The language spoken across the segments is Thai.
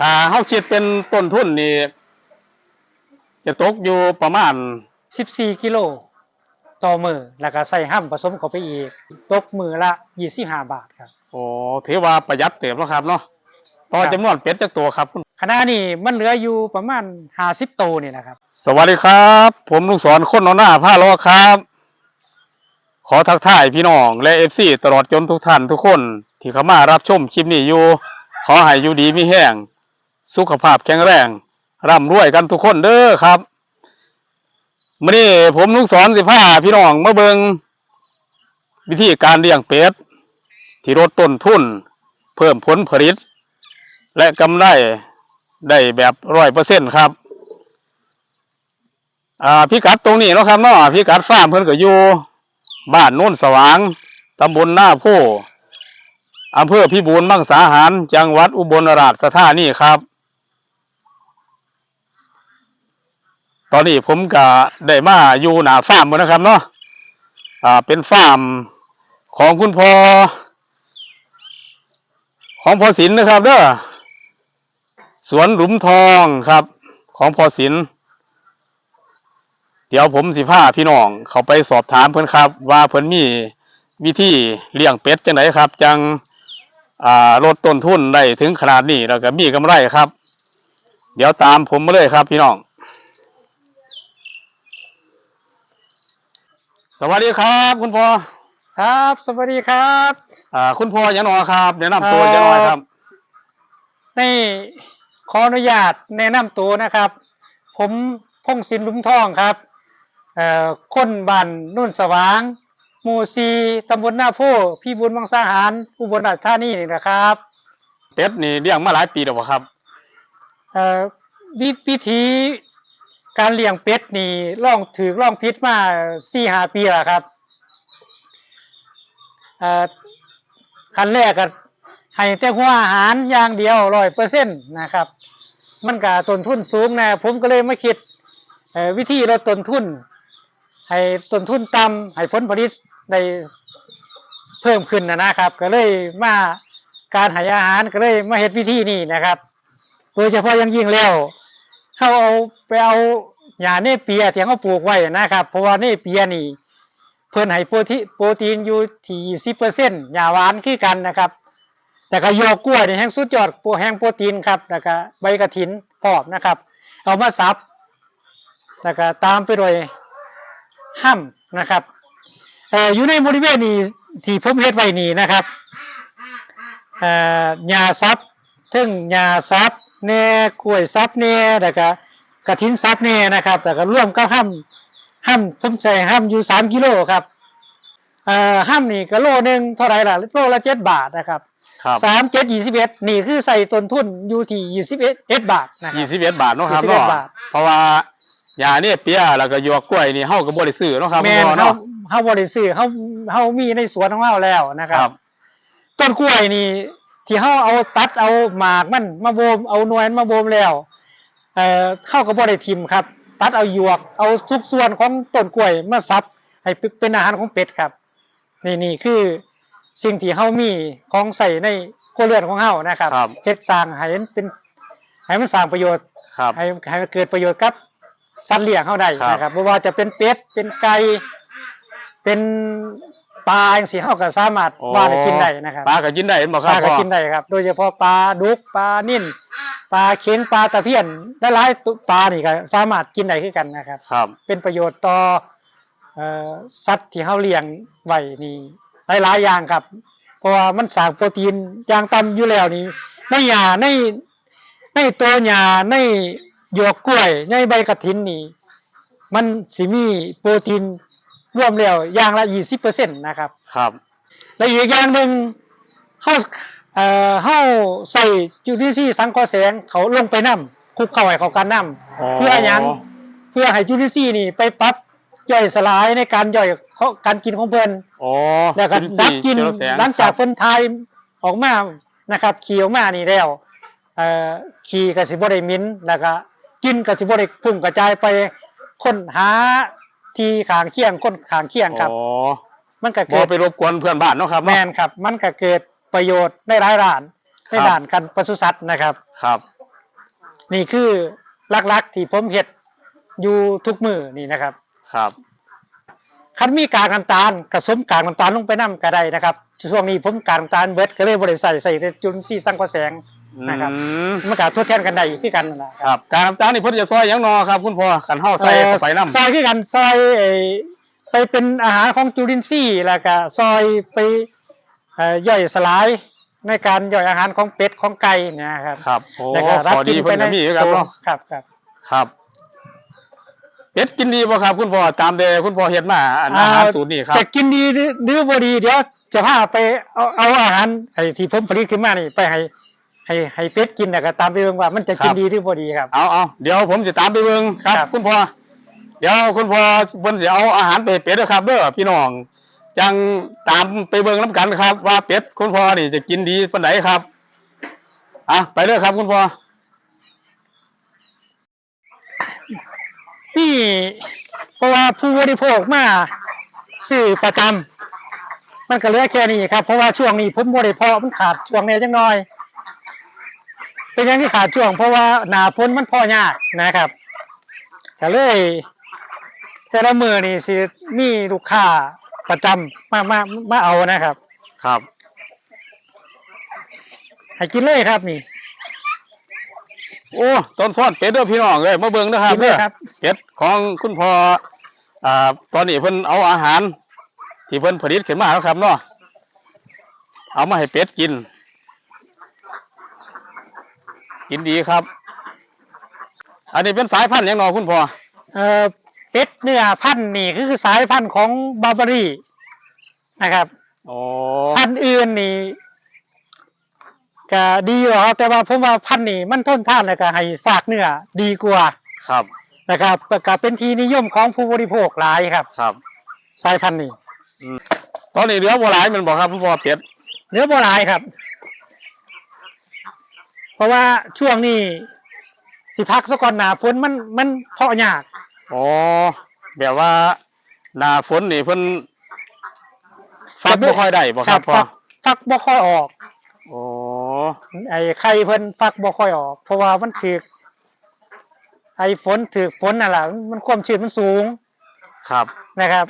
ถ้าเฮาคิดเป็นต้นทุนนี่จะตกอยู่ประมาณ 14 กิโลต่อมือแล้วก็ใส่ห้ำผสมเข้าไปอีก ตกมือละ 25 บาทครับ โอ้ถือว่าประหยัดเต็มแล้วครับเนาะต่อครับจำนวนเป็ดจักตัวครับคุณขณะนี้มันเหลืออยู่ประมาณ 50 ตัวนี่นะครับ สวัสดีครับ ผมลุงสอนคนนอนหน้าผ้าล้อครับ ขอทักทายพี่น้อง และเอฟซีตลอดจนทุกท่านทุกคน ที่เข้ามารับชมคลิปนี้อยู่ ขอให้อยู่ดีมีแห้ง สุขภาพแข็งแรงร่ำรวยกันทุกคนเด้อครับมื่อนี้ผมลุงสอนสิผ้าพี่น้องมาเบิงวิธีการเลี้ยงเป็ด ที่ลดต้นทุน เพิ่มผลผลิต และกำไรได้แบบร้อยเปอร์เซ็นต์ครับ อ่าพิกัดตรงนี้เนาะครับเนาะพิกัดฟาร์มเพิ่นก็อยู่บ้านโน้นสว่างตำบลหน้าโพอำเภอพิบูลมังสาหาร จังหวัดอุบลราชธานีครับ ตอนนี้ผมก็ได้มาอยู่หน้าฟาร์มแล้วนะครับเนาะอ่าเป็นฟาร์มของคุณพ่อของพ่อศิลป์นะครับเด้อสวนหลุมทองครับ ของพ่อศิลป์เดี๋ยวผมสิพาพี่น้องเขาไปสอบถามเพิ่อนครับ ว่าเพิ่อนมีวิธีเลี้ยงเป็ดจังไดครับ จังอ่าลดต้นทุนได้ถึงขนาดนี้แล้วก็มีกำไรครับ เดี๋ยวตามผมมาเลยครับพี่น้อง สวัสดีครับ คุณพ่อครับ สวัสดีครับอ่าคุณพ่อยังนอครับแนะนำตัวยังนอยครับ นี่ขออนุญาตแนะนำตัวนะครับ ผมพงศิลป์หลุมทองครับเอ่อคนบ้านนุ่นสว่างหมู่ซีตำบลหน้าโพพี่บุญวังสาหารอุบลราชธานีนี่นะครับ เป็ดนี่เลี้ยงมาหลายปีแล้วบ่ครับ เอ่อวิวิธี การเลี้ยงเป็ดนี่ล่องถือล่องพิษมาสี่หาปีแล้วครับขั้นแรกก็ให้แต่หัวอาหารอย่างเดียวร้อยเปอร์เซ็นต์นะครับ มันก็ต้นทุนสูงนะผมก็เลยมาคิดวิธีลดต้นทุน ให้ต้นทุนต่ำให้ผลผลิตได้เพิ่มขึ้นนะนะครับ ก็เลยมาการให้อาหารก็เลยมาเฮ็ดวิธีนี้นะครับ โดยเฉพาะยังยิ่งแล้วเขาเอา ไปเอาหญ้าเนเปียที่เขาปลูกไว้นะครับ เพราะว่าเนเปียนี่ เพิ่นให้โปรตีโปรตีนอยู่ที่สิบเปอร์เซ็นต์หญ้าหวานคือกันนะครับ แต่ก็โยกกล้วยนี่แห้งสุดยอดโปรแห้งโปรตีนครับแล้วก็ใบกระถินพอมนะครับ เอามาสับแล้วก็ตามไปด้วยห้ำนะครับเอ่ออยู่ในบริเวณนี้ที่ผมเฮ็ดไว้นี่นะครับเอ่อหญ้าซับถึงหญ้าซับแน่กล้วยซับแน่แล้วก็ กระถินซับแหน่นะครับแล้วก็ร่วมกับห้ำห้ำผมใส่ห้ำอยู่สามกิโลครับเอ่อห้ำนี่ก็โลหนึ่งเท่าไหรล่ะโลละเจ็ดบาทนะครับครับสามเจ็ดยี่สิบเอ็ดนี่คือใส่ต้นทุนอยู่ที่ยี่สิบเอ็ดบาทนะครัยี่บ สิบเอ็ดบาทเนาะครับ21เนาะบาท เพราะว่าหญ้าเนี่ยเปียแล้วก็หยวกกล้วยนี่เฮาก็บ่ได้ซื้อเนาะครับแม่นคุณพ่อเฮาเนาะเฮาบริสุทธิ์เฮาเฮามีในสวนของเฮาแล้วนะคครัรับบต้นกล้วยนี่ที่เฮาเอาตัดเอาหมากมันมาโบมเอาหน่วยมันมาโบมแล้ว เอ่อเข้ากับบ่ได้ทิมครับ ตัดเอาหยวก เอาทุกส่วนของต้นกล้วยมาซับให้เป็นอาหารของเป็ดครับ นี่นี่คือสิ่งที่เฮามีของใส่ในครัวเรือนของเฮานะครับครับ เฮ็ดสร้างให้มันเป็นให้มันสร้างประโยชน์ ครับ ให้ให้มันเกิดประโยชน์กับสัตว์เลี้ยงเฮาได้ครับ นะครับบ่ว่าจะเป็นเป็ด เป็นไก่ เป็น ปลาจังซี่เฮาก็สามารถว่าได้กินได้นะครับปลาก็กินได้เห็นบ่คปรับลาก็พ่อกินได้ครับ โดยเฉพาะปลาดุกปลานิ่นปลาเค็งปลาตะเพียนหลายๆตัวปลานี่ก็สามารถกินได้คือกันนะครับ ครับเป็นประโยชน์ต่อเอ่อสัตว์ที่เฮาเลี้ยงไว้นี่หลายๆอย่างครับ เพราะว่ามันสร้างโปรตีนอย่างต่ำอยู่แล้วนี่ในหญ้าในในตัวหญ้าในหยวกกล้วยในใบกระถินนี่ มันสิมีโปรตีน รวมแล้วอย่างละ20%นะครับ ครับ และอีกอย่างหนึ่งเฮาเอ่อเฮาใส่จุลินทรีย์สังเคราะห์แสงเขาลงไปนํคลุกเข้าให้เขากันนํเพื่อหยังเพื่อให้จุลินทรีย์นี่ไปปรับย่อยสลายในการย่อยเขาการกินของเพิ่นอ๋อแล้วก็จุลิดับทรีย์กินเชื้อแสงหลังจากครับเพิ่นทายออกมานะครับขี่ออกมานี่แล้วเอ่อขี่ก็สิบ่ได้เหมินแล้วก็กินก็สิบ่ได้พุ่งกระจายไปค้นหา ที่ข้างเคียงคนข้างเคียงครับ อ๋อมันก็บ่เกิดไปรบกวนเพื่อนบ้านเนาะครับแมเนาะนครับ มันก็เกิดประโยชน์ในหลายด้านในครับด้านการปศุสัตว์นะครับ ครับ นี่คือหลักๆที่ผมเฮ็ดอยู่ทุกมือนี่นะครับ ครับ คันมีกากน้ำตาลกระสมกากน้ำตาลลงไปน้ำก็ได้นะครับช่วงนี้ผมกากน้ำตาลเบิดก็เลยบ่ได้ใส่ใส่แต่จุลทรีย์สังเคราะห์แสง นะครับอืมมันก็ทดแทนกันได้อีกคือกันนั่นล่ะครับการน้ำตาลนี่เพิ่นจะซอยหยังนอครับ คุณพ่อขันเฮาใส่เข้าไปน้ำ ซอยคือกันซอยไอ้ไปเป็นอาหารของจุลินทรีย์แล้วก็ซอยไปเอ่อย่อยสลายในการย่อยอาหารของเป็ดของไก่เนะครับครับโอ้แล้วก็ขอดีเพิ่นก็มีคือกันเนาะครับครับ ครับเป็ดกินดีบ่ครับ คุณพ่อตามเดคุณพ่อเฮ็ดมาอันอาหารสูตรนี้ครับจะกินดีหรือหรือบ่ดีเดี๋ยวจะพาไปเอาเอาอาหารไอ้ที่ผมผลิตขึ้นมานี่ไปให้ ให้ให้เป็ดกินน่ะก็ตามไปเบิ่งว่ามันจะกินดีหรือบ่ดีครับ เอาเอาเดี๋ยวผมจะตามไปเบิ่งครับครับคุณพ่อเดี๋ยวคุณพ่อเพิ่นสิเอาอาหารไปให้เป็ดเด้อครับเด้อพี่น้องจังตามไปเบิ่งนํกันครับ ว่าเป็ดคุณพ่อนี่จะกินดีปานไหนครับอะไปเด้อครับคุณพ่อนี่เพราะว่าผู้บริโภคมาซื้อประจำมันก็เหลือแค่นี้ครับ เพราะว่าช่วงนี้ผมบ่ได้เพาะมันขาดช่วงนี้จังน้อย เป็นอย่างที่ขาดช่วง เพราะว่าหนาฝนมันพอยากนะครับก็เลย แต่ละมือนี่สิมีลูกค้าประจำมามามาเอานะครับ ครับ ให้กินเลยครับนี่โอ้ต้นซ้อนเป็ดเด้อพี่น้องเลยมาเบิ่งนะครับกินเลเด้ยอครับ เป็ดของคุณพ่ออ่าตอนนี้เพิ่นเอาอาหาร ที่เพิ่นผลิตขึ้นมาแล้วครับเนาะเอามาให้เป็ดกิน กินดีครับ อันนี้เป็นสายพันธุ์หยังเนอคุณพ่อเอ่อเป็ดเนื้อพันธุ์นี่คือสายพันธุ์ของบาร์บารีนะครับโอ้พันธุ์อื่นนี่ก็ดีอยู่ครับแต่ว่าผมว่าพันธุ์นี่มันทนทานแล้วก็ให้ซากเนื้อดีกว่าครับนะครับก็เป็นที่นิยมของผู้บริโภคหลายครับ ครับ สายพันธุ์นี้ตอนนี้เหลือบ่หลายแมันบอกครับคุณพ่อเป็ด เนื้อบ่หลายครับ เพราะว่าช่วงนี้สิพักสก่อนหนาฝนมันมันเพาะยากอ๋อแบบว่าหน้าฝนนี่เพิ่นฟักบ่ค่อยได้บ่ครับพ่อฟักฟักบ่ค่อยออกโอ้ไอ้ไข่เพิ่นฟักบ่ค่อยออก เพราะว่ามันถือไอ้ฝนถือฝนน่ะล่ะมันความชื้นมันสูง ครับนะครับ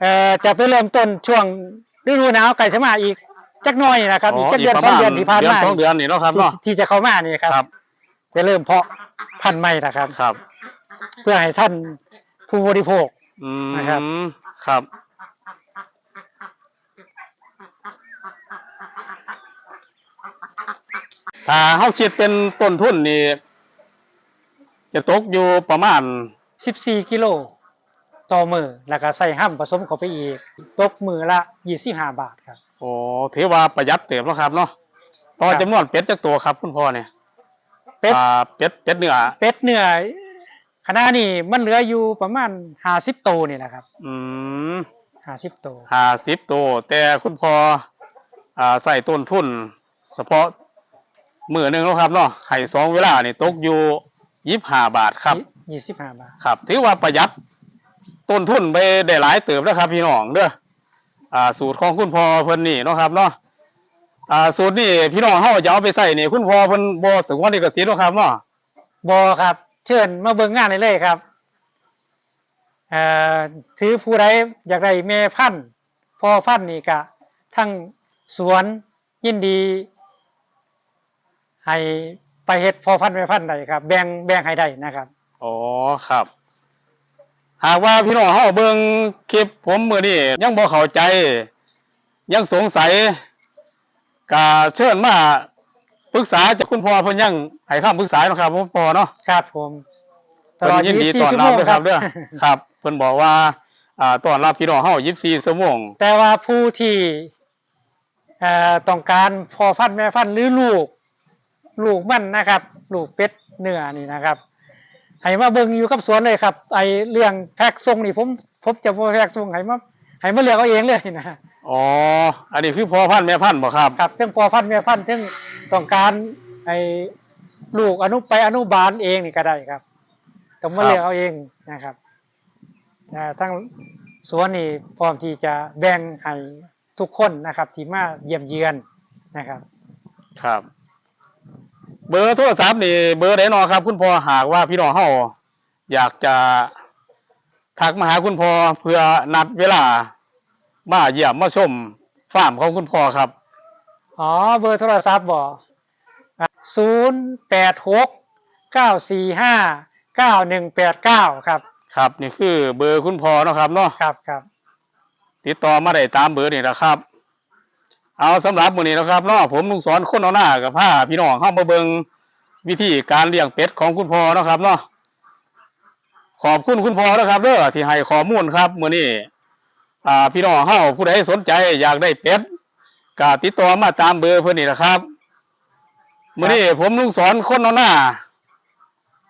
เอ่อจะไปเริ่มต้นช่วงฤดูหนาวไก่จะมาอีก จักหน่อยนะครับอีกจักเดือนสองเดือนที่ผ่านเดือนมาสองเดือนนี่เนาะครับที่เนาะ ที่จะเข้ามานี่ครับ ครับ จะเริ่มเพาะพันธุ์ใหม่นะครับ ครับ เพื่อให้ท่านผู้บริโภค อืมนะครับ ครับ ถ้าเฮาคิดเป็นต้นทุนนี่จะตกอยู่ประมาณ 14 กิโลต่อมือแล้วก็ใส่ห้ำผสมเข้าไปอีก ตกมือละ25บาทครับโอ้ถือว่าประหยัดเต็มแล้วครับเนาะต่อครับจำนวนเป็ดจักตัวครับคุณพ่อเนี่ยเป็ดอ่าเป็ดเป็ดเนื้อเป็ดเนื้อขณะนี้มันเหลืออยู่ประมาณ50ตัวนี่นะครับอืม50ตัวห้าสิบตัวแต่คุณพ่ออ่าใส่ต้นทุน เฉพาะมือหนึ่งแล้วครับเนาะไข่สองเวลานี่ตกอยู่ยี่สิบห้าบาทครับยี่สิบห้าบาทครับ ถือว่าประหยัดต้นทุนไปได้หลายเติบแล้วครับพี่น้องเด้อ อ่าสูตรของคุณพ่อเพิ่นนี่เนาะครับเนาะอ่าสูตรนี่พี่น้องเฮาจะเอาไปใส่นี่คุณพ่อเพิ่นบ่สงวนลิขสิทธิ์เนาะครับเนาะบอครับ เชิญมาเบิ่งงานได้เลยครับเอ่อถือผู้ใดอยากได้แม่พันธุ์พ่อพันธุ์นี่ก็ทั้งสวนยินดี ให้ไปเฮ็ดพ่อพันธุ์แม่พันธุ์ได้ครับ แบ่งแบ่งให้ได้นะครับ อ๋อครับ หากว่าพี่น้องเฮาเบิ่งคลิปผมมื้อนี้ยังบ่เข้าใจ ยังสงสัยก็เชิญมาปรึกษาจากคุณพ่อเพิ่นยังให้คำปรึกษาเนาะครับคุณพ่อเนาะครับผมเพิ่นยินดี24ต้อนรับด้วยครับชั่เด้วอโมงครับเพิ่นบอกว่าอ่าต้อนรับพี่น้องเฮา24ชั่วโมง แต่ว่าผู้ที่เอ่อต้องการพ่อพันธุ์แม่พันธุ์หรือลูก ลูกมันนะครับ ลูกเป็ดเนื้อนี่นะครับ ให้มาเบิ่งอยู่กับสวนเลยครับ ไอเรื่องแพ็กส่งนี่ผมผมจะบ่แพ็กส่งให้มาให้มาเลือกเอาเองเลยนะอ๋อ อันนี้คือพ่อพันธุ์แม่พันธุ์บ่ครับ ครับซึ่งพอพันธุ์แม่พันธุ์ซึ่งต้องการไอลูกอนุไปอนุบาลเองนี่ก็ได้ครับต้องมาเลือกเอาเองนะครับแต่ทั้งสวนนี่พร้อมที่จะแบ่งให้ทุกคนนะครับ ที่มาเยี่ยมเยือนนะครับ ครับเบอร์โทรศัพท์นี่เบอร์ไหนนอครับ คุณพ่อหากว่าพี่น้องเฮาอยากจะทักมาหาคุณพ่อเพื่อนัดเวลา มาเยี่ยมมาชมฟาร์มของคุณพ่อครับ อ๋อเบอร์โทรศัพท์บ่ศูนย์แปดหกเก้าสี่ห้าเก้าหนึ่งแปดเก้าครับ ครับ นี่คือเบอร์คุณพ่อเนาะครับเนาะครับครับติดต่อมาได้ตามเบอร์นี่นะครับ เอาสำหรับมื้อนี้นะครับเนาะผมลุงสอนคนเอาหน้ากับผ้าพี่น้องเข้ามาเบิงวิธีการเลี้ยงเป็ดของคุณพ่อเนาะครับเนาะขอบคุณคุณพ่อนะครับเด้อที่ให้ข้อมูลครับมื้อนี้อ่าพี่น้องเฮาผู้ใดสนใจอยากได้เป็ดก็ติดต่อมาตามเบอร์เพิ่นนี่นะครับมื้อนี้ผมลุงสอนคนเอาหน้า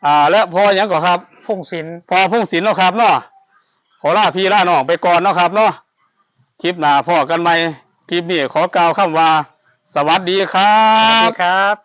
อ่า และพอหยังก็ครับพงศิลป์พอพุ่งศิลป์เนาะครับเนาะขอลาพี่ลาน้องไปก่อนเนาะครับเนาะคลิปหน้าพ่อกันไหม คลิปนี้ขอกล่าวคำว่า สวัสดีครับ สวัสดีครับ